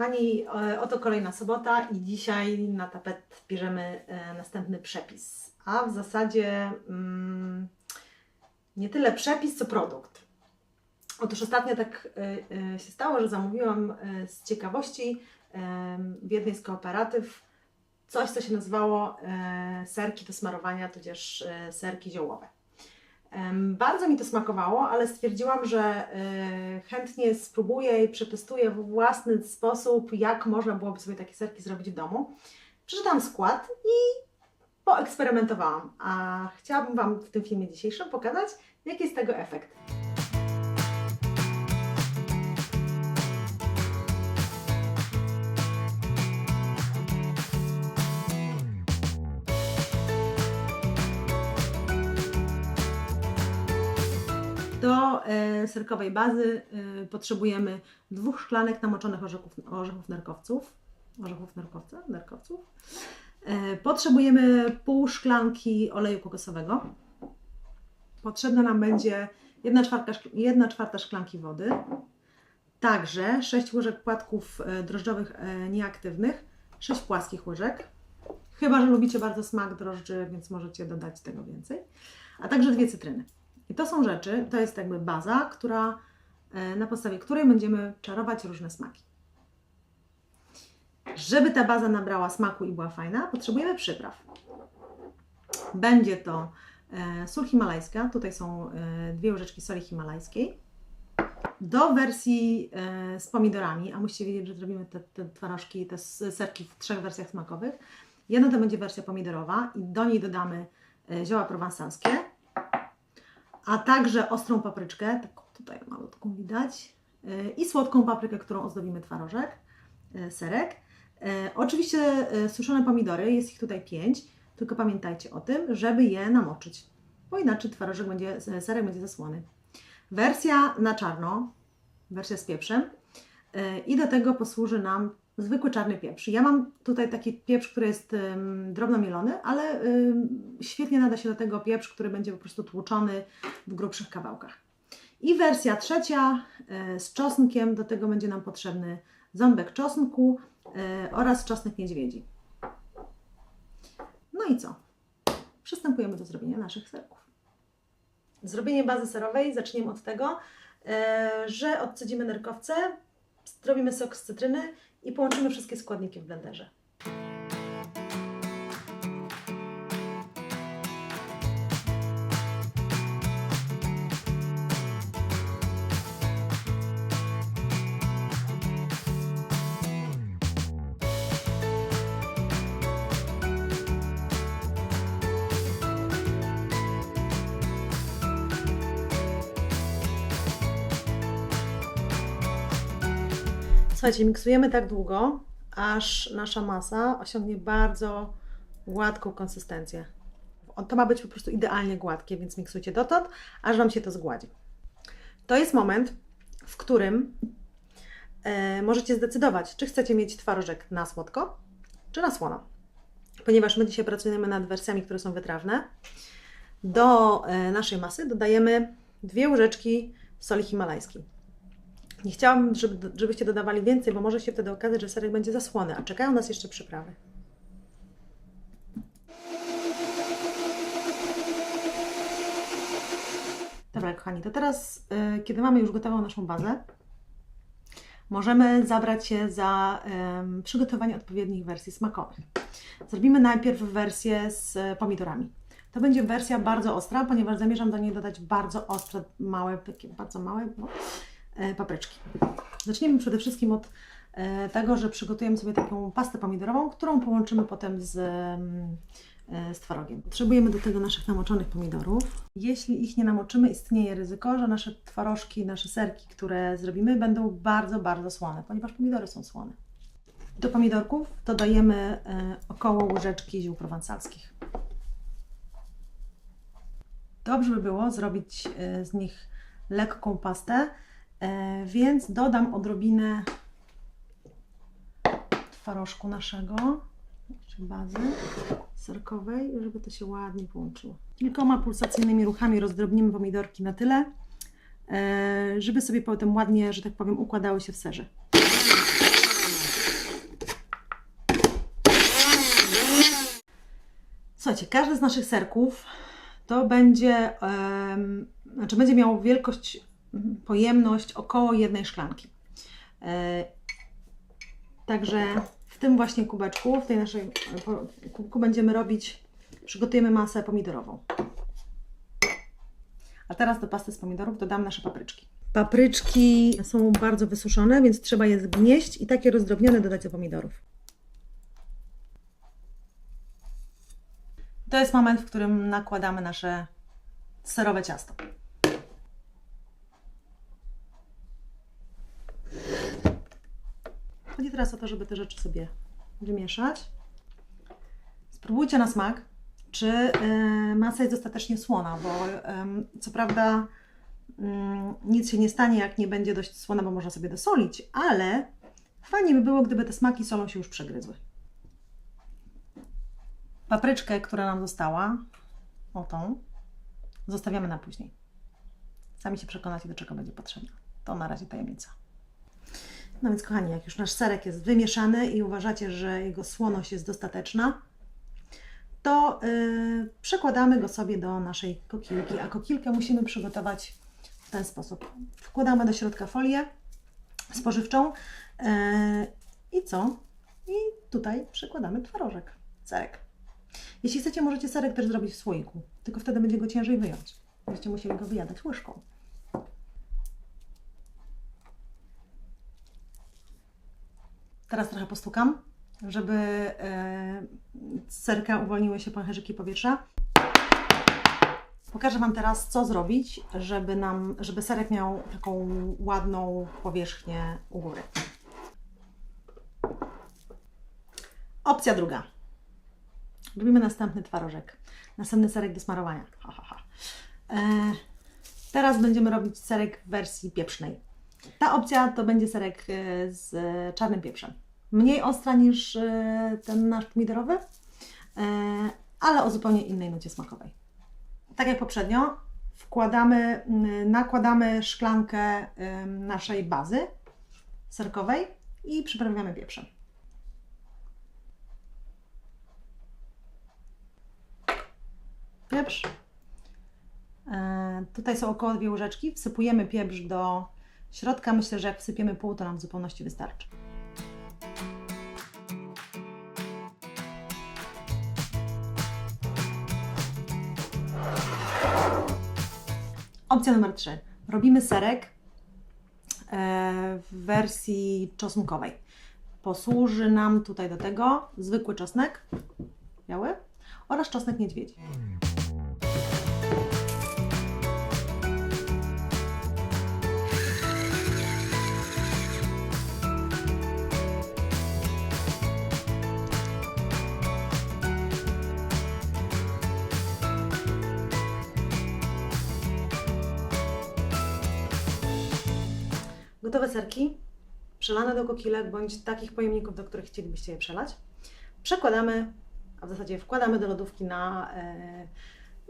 kochani, e, oto kolejna sobota i dzisiaj na tapet bierzemy e, następny przepis. A w zasadzie mm, nie tyle przepis, co produkt. Otóż ostatnio tak e, się stało, że zamówiłam z ciekawości w jednej z kooperatyw coś, co się nazywało serki do smarowania, tudzież serki ziołowe. Bardzo mi to smakowało, ale stwierdziłam, że e, chętnie spróbuję i przetestuję w własny sposób, jak można byłoby sobie takie serki zrobić w domu. Przeczytałam skład i poeksperymentowałam. A chciałabym Wam w tym filmie dzisiejszym pokazać, jaki jest tego efekt. Serkowej bazy e, potrzebujemy dwóch szklanek namoczonych orzechów, orzechów nerkowców. Orzechów nerkowca, nerkowców. E, potrzebujemy pół szklanki oleju kokosowego. Potrzebna nam będzie 1 czwarta, szk- jedna czwarta szklanki wody. Także 6 łyżek płatków e, drożdżowych e, nieaktywnych, 6 płaskich łyżek. Chyba, że lubicie bardzo smak drożdży, więc możecie dodać tego więcej. A także dwie cytryny. I to są rzeczy, to jest jakby baza, która, e, na podstawie której będziemy czarować różne smaki. Żeby ta baza nabrała smaku i była fajna, potrzebujemy przypraw. Będzie to e, sól himalajska, tutaj są e, dwie łyżeczki soli himalajskiej. Do wersji z pomidorami, a musicie wiedzieć, że zrobimy te, te twarożki, te serki w trzech wersjach smakowych. Jedna to będzie wersja pomidorowa i do niej dodamy zioła prowansalskie, a także ostrą papryczkę, taką tutaj malutką widać, yy, i słodką paprykę, którą ozdobimy twarożek, yy, serek. Yy, Oczywiście suszone pomidory, jest ich tutaj pięć, tylko pamiętajcie o tym, żeby je namoczyć, bo inaczej twarożek będzie, serek będzie zasłony. Wersja na czarno, wersja z pieprzem i do tego posłuży nam zwykły czarny pieprz. Ja mam tutaj taki pieprz, który jest ym, drobno mielony, ale świetnie nada się do tego pieprz, który będzie po prostu tłuczony w grubszych kawałkach. I wersja trzecia y, z czosnkiem, do tego będzie nam potrzebny ząbek czosnku y, oraz czosnek niedźwiedzi. No i co? Przystępujemy do zrobienia naszych serków. Zrobienie bazy serowej zaczniemy od tego, y, że odcedzimy nerkowce, zrobimy sok z cytryny i połączymy wszystkie składniki w blenderze. Słuchajcie, miksujemy tak długo, aż nasza masa osiągnie bardzo gładką konsystencję. To ma być po prostu idealnie gładkie, więc miksujcie dotąd, aż Wam się to zgładzi. To jest moment, w którym e, możecie zdecydować, czy chcecie mieć twarożek na słodko, czy na słono. Ponieważ my dzisiaj pracujemy nad wersjami, które są wytrawne, do e, naszej masy dodajemy dwie łyżeczki soli himalajskiej. Nie chciałabym, żeby, żebyście dodawali więcej, bo może się wtedy okazać, że serek będzie zasłony, a czekają nas jeszcze przyprawy. Dobra, kochani, to teraz, y, kiedy mamy już gotową naszą bazę, możemy zabrać się za przygotowanie odpowiednich wersji smakowych. Zrobimy najpierw wersję z pomidorami. To będzie wersja bardzo ostra, ponieważ zamierzam do niej dodać bardzo ostre, małe, bardzo małe e, papryczki. Zaczniemy przede wszystkim od e, tego, że przygotujemy sobie taką pastę pomidorową, którą połączymy potem z, mm, e, z twarogiem. Potrzebujemy do tego naszych namoczonych pomidorów. Jeśli ich nie namoczymy, istnieje ryzyko, że nasze twarożki, nasze serki, które zrobimy, będą bardzo, bardzo słone, ponieważ pomidory są słone. Do pomidorków dodajemy e, około łyżeczki ziół prowansalskich. Dobrze by było zrobić e, z nich lekką pastę, e, E, więc dodam odrobinę twarożku naszego, czy bazy serkowej, żeby to się ładnie połączyło. Kilkoma pulsacyjnymi ruchami rozdrobnimy pomidorki na tyle, e, żeby sobie potem ładnie, że tak powiem, układały się w serze. Słuchajcie, każdy z naszych serków to będzie, znaczy będzie miał wielkość pojemność około jednej szklanki. E, Także w tym właśnie kubeczku, w tej naszej kubku będziemy robić, przygotujemy masę pomidorową. A teraz do pasty z pomidorów dodam nasze papryczki. Papryczki są bardzo wysuszone, więc trzeba je zgnieść i takie rozdrobnione dodać do pomidorów. To jest moment, w którym nakładamy nasze serowe ciasto. Chodzi teraz o to, żeby te rzeczy sobie wymieszać. Spróbujcie na smak, czy y, masa jest dostatecznie słona, bo co prawda mm, nic się nie stanie, jak nie będzie dość słona, bo można sobie dosolić, ale fajnie by było, gdyby te smaki solą się już przegryzły. Papryczkę, która nam została, o tą, zostawiamy na później. Sami się przekonacie, do czego będzie potrzebna. To na razie tajemnica. No więc kochani, jak już nasz serek jest wymieszany i uważacie, że jego słoność jest dostateczna, to yy, przekładamy go sobie do naszej kokilki, a kokilkę musimy przygotować w ten sposób. Wkładamy do środka folię spożywczą yy, i co? I tutaj przekładamy twarożek, serek. Jeśli chcecie, możecie serek też zrobić w słoiku, tylko wtedy będzie go ciężej wyjąć. Będziecie musieli go wyjadać łyżką. Teraz trochę postukam, żeby e, z serka uwolniły się pęcherzyki powietrza. Pokażę Wam teraz, co zrobić, żeby, nam, żeby serek miał taką ładną powierzchnię u góry. Opcja druga. Robimy następny twarożek. Następny serek do smarowania. Ha, ha, ha. E, teraz będziemy robić serek w wersji pieprznej. Ta opcja to będzie serek e, z e, czarnym pieprzem. Mniej ostra niż e, ten nasz pomidorowy, ale o zupełnie innej nucie smakowej. Tak jak poprzednio, wkładamy, nakładamy szklankę naszej bazy serkowej i przyprawiamy pieprzem. Pieprz. Tutaj są około dwie łyżeczki. Wsypujemy pieprz do środka. Myślę, że jak wsypiemy pół, to nam w zupełności wystarczy. Opcja numer 3. Robimy serek e, w wersji czosnkowej. Posłuży nam tutaj do tego zwykły czosnek, biały, oraz czosnek niedźwiedzi. Gotowe serki, przelane do kokilek bądź takich pojemników, do których chcielibyście je przelać. Przekładamy, a w zasadzie wkładamy do lodówki na, e,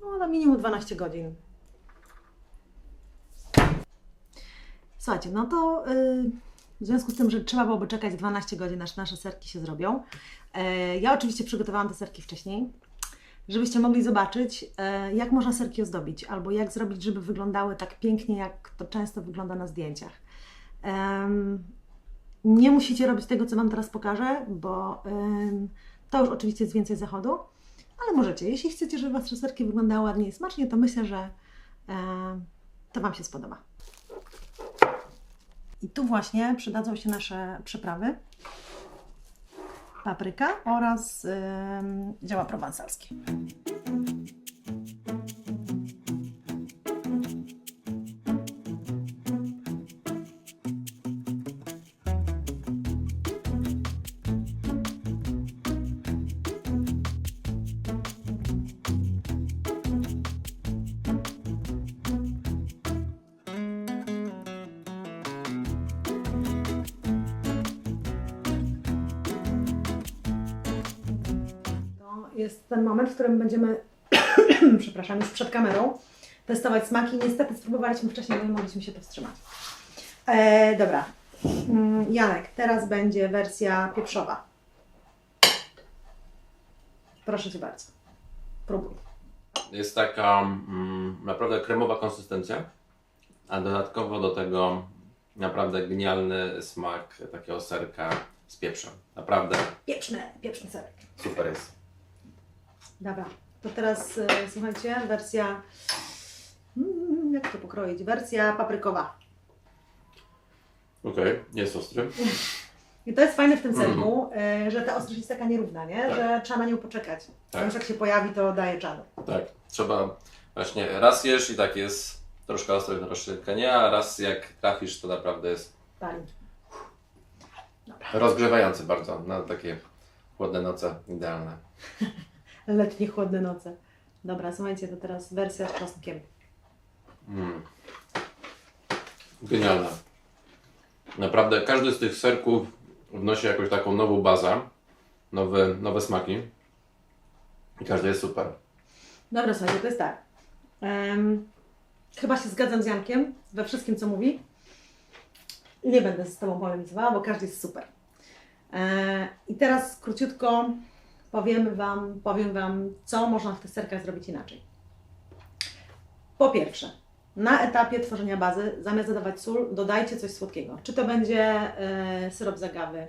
no, na minimum 12 godzin. Słuchajcie, no to y, w związku z tym, że trzeba byłoby czekać 12 godzin, aż nasze serki się zrobią. E, ja oczywiście przygotowałam te serki wcześniej, żebyście mogli zobaczyć, e, jak można serki ozdobić, albo jak zrobić, żeby wyglądały tak pięknie, jak to często wygląda na zdjęciach. Nie musicie robić tego, co Wam teraz pokażę, bo to już oczywiście jest więcej zachodu, ale możecie. Jeśli chcecie, żeby Wasze serki wyglądały ładnie i smacznie, to myślę, że to Wam się spodoba. I tu właśnie przydadzą się nasze przyprawy. Papryka oraz em, zioła prowansalskie. Jest ten moment, w którym będziemy, przepraszam, już przed kamerą testować smaki. Niestety spróbowaliśmy wcześniej, nie mogliśmy się powstrzymać. E, dobra. Mm, Janek, teraz będzie wersja pieprzowa. Proszę Cię bardzo. Próbuj. Jest taka mm, naprawdę kremowa konsystencja, a dodatkowo do tego naprawdę genialny smak takiego serka z pieprzem. Naprawdę Pieczny, pieczny serek. super jest. Dobra, to teraz e, słuchajcie, wersja. Mm, jak to pokroić? Wersja paprykowa. Okej, jest ostry. I to jest fajne w tym serku, e, że ta ostrość jest taka nierówna, nie? Tak. Że trzeba na nią poczekać. Tak. Już jak się pojawi, to daje czadu. Tak, trzeba właśnie raz jesz i tak jest troszkę ostry, troszkę nie, a raz jak trafisz, to naprawdę jest Pali. rozgrzewający bardzo na takie chłodne noce, idealne. Letnie, chłodne noce. Dobra, słuchajcie, to teraz wersja z czosnkiem. Mm. Genialne. Naprawdę każdy z tych serków wnosi jakąś taką nową bazę, nowe, nowe smaki i każdy jest super. Dobra, słuchajcie, to jest tak. Em, chyba się zgadzam z Jankiem we wszystkim, co mówi. Nie będę z Tobą polemizowała, bo każdy jest super. E, I teraz króciutko powiem wam, powiem Wam, co można w tych serkach zrobić inaczej. Po pierwsze, na etapie tworzenia bazy, zamiast dodawać sól, dodajcie coś słodkiego. Czy to będzie e, syrop z agawy,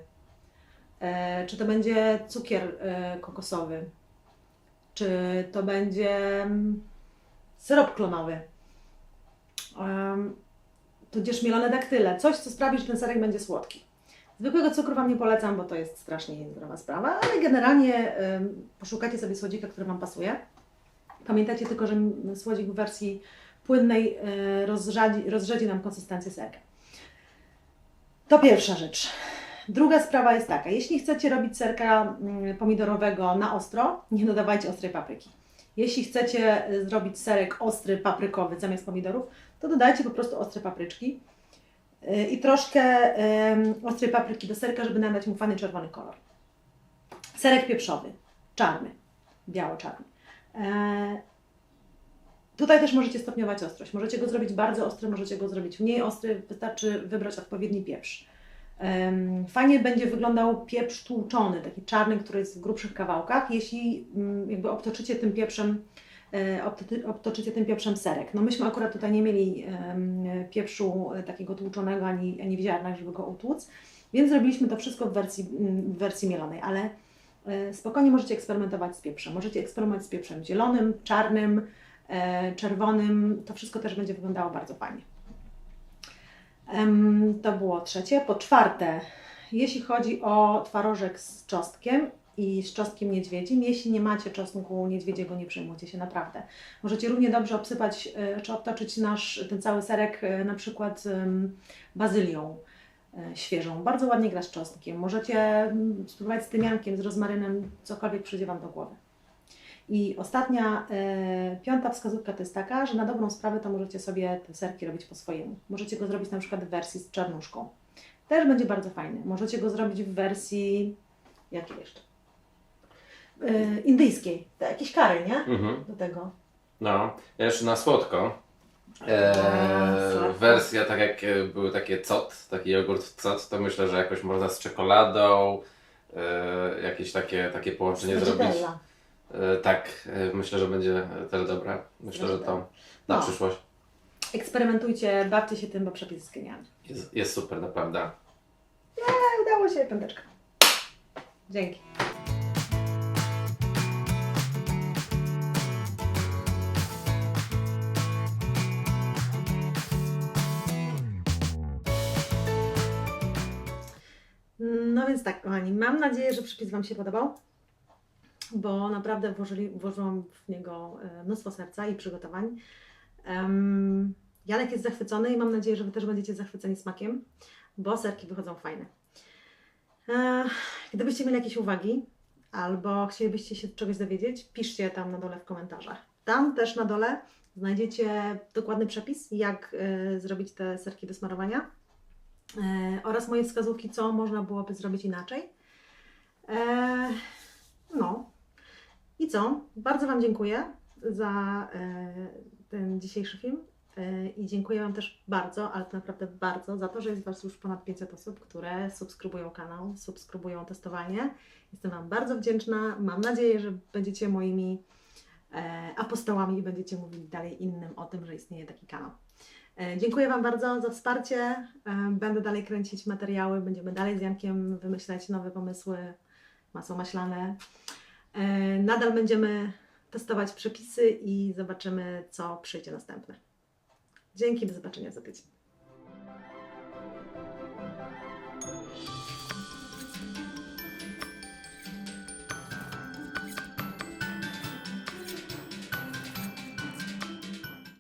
e, czy to będzie cukier e, kokosowy, czy to będzie mm, syrop klonowy, um, tudzież mielone daktyle, coś, co sprawi, że ten serek będzie słodki. Zwykłego cukru Wam nie polecam, bo to jest strasznie niezdrowa sprawa, ale generalnie poszukajcie sobie słodzika, który Wam pasuje. Pamiętajcie tylko, że słodzik w wersji płynnej e, rozrzadzi, rozrzedzi nam konsystencję serka. To pierwsza rzecz. Druga sprawa jest taka, jeśli chcecie robić serka mm, pomidorowego na ostro, nie dodawajcie ostrej papryki. Jeśli chcecie y, zrobić serek ostry, paprykowy zamiast pomidorów, to dodajcie po prostu ostre papryczki i troszkę ostrej papryki do serka, żeby nadać mu fajny czerwony kolor. Serek pieprzowy, czarny, biało-czarny. E, Tutaj też możecie stopniować ostrość. Możecie go zrobić bardzo ostry, możecie go zrobić mniej ostry, wystarczy wybrać odpowiedni pieprz. Fajnie będzie wyglądał pieprz tłuczony, taki czarny, który jest w grubszych kawałkach, jeśli mm, jakby obtoczycie tym pieprzem, e, obtoczycie tym pieprzem serek. No myśmy akurat tutaj nie mieli pieprzu e, takiego tłuczonego ani, ani w ziarnach, żeby go utłuc, więc zrobiliśmy to wszystko w wersji, w wersji mielonej, ale e, spokojnie możecie eksperymentować z pieprzem. Możecie eksperymentować z pieprzem zielonym, czarnym, e, czerwonym. To wszystko też będzie wyglądało bardzo fajnie. To było trzecie. Po czwarte, jeśli chodzi o twarożek z czosnkiem i z czosnkiem niedźwiedzim, jeśli nie macie czosnku niedźwiedziego, nie przejmujcie się naprawdę. Możecie równie dobrze obsypać e, czy obtoczyć nasz ten cały serek e, na przykład bazylią e, świeżą. Bardzo ładnie gra z czosnkiem. Możecie spróbować z tymiankiem, z rozmarynem, cokolwiek przyjdzie Wam do głowy. I ostatnia, e, piąta wskazówka to jest taka, że na dobrą sprawę to możecie sobie te serki robić po swojemu. Możecie go zrobić na przykład w wersji z czarnuszką. Też będzie bardzo fajny. Możecie go zrobić w wersji, jakiej jeszcze? E, indyjskiej. To jakieś kary, nie? Mhm. Do tego. No, jeszcze na słodko. Eee, słodko. wersja, tak jak e, były takie cot, taki jogurt cot, to myślę, że jakoś można z czekoladą, e, jakieś takie, takie połączenie zrobić. E, tak, e, myślę, że będzie też dobre. Myślę, że to na No. przyszłość Eksperymentujcie, bawcie się tym, bo przepis jest genialny. jest, jest super, naprawdę. Udało się, piąteczka. Dzięki. No więc tak, kochani, mam nadzieję, że przepis Wam się podobał, bo naprawdę włożyli, włożyłam w niego e, mnóstwo serca i przygotowań. Em, Janek jest zachwycony i mam nadzieję, że Wy też będziecie zachwyceni smakiem, bo serki wychodzą fajne. E, Gdybyście mieli jakieś uwagi albo chcielibyście się czegoś dowiedzieć, piszcie tam na dole w komentarzach. Tam też na dole znajdziecie dokładny przepis, jak e, zrobić te serki do smarowania oraz moje wskazówki, co można byłoby zrobić inaczej. E, no i co? Bardzo Wam dziękuję za e, ten dzisiejszy film. E, I dziękuję Wam też bardzo, ale to naprawdę bardzo, za to, że jest Was już ponad 500 osób, które subskrybują kanał, subskrybują testowanie. Jestem Wam bardzo wdzięczna. Mam nadzieję, że będziecie moimi e, apostołami i będziecie mówili dalej innym o tym, że istnieje taki kanał. E, Dziękuję Wam bardzo za wsparcie. E, Będę dalej kręcić materiały, będziemy dalej z Jankiem wymyślać nowe pomysły, masło maślane. E, Nadal będziemy testować przepisy i zobaczymy, co przyjdzie następne. Dzięki, do zobaczenia za tydzień.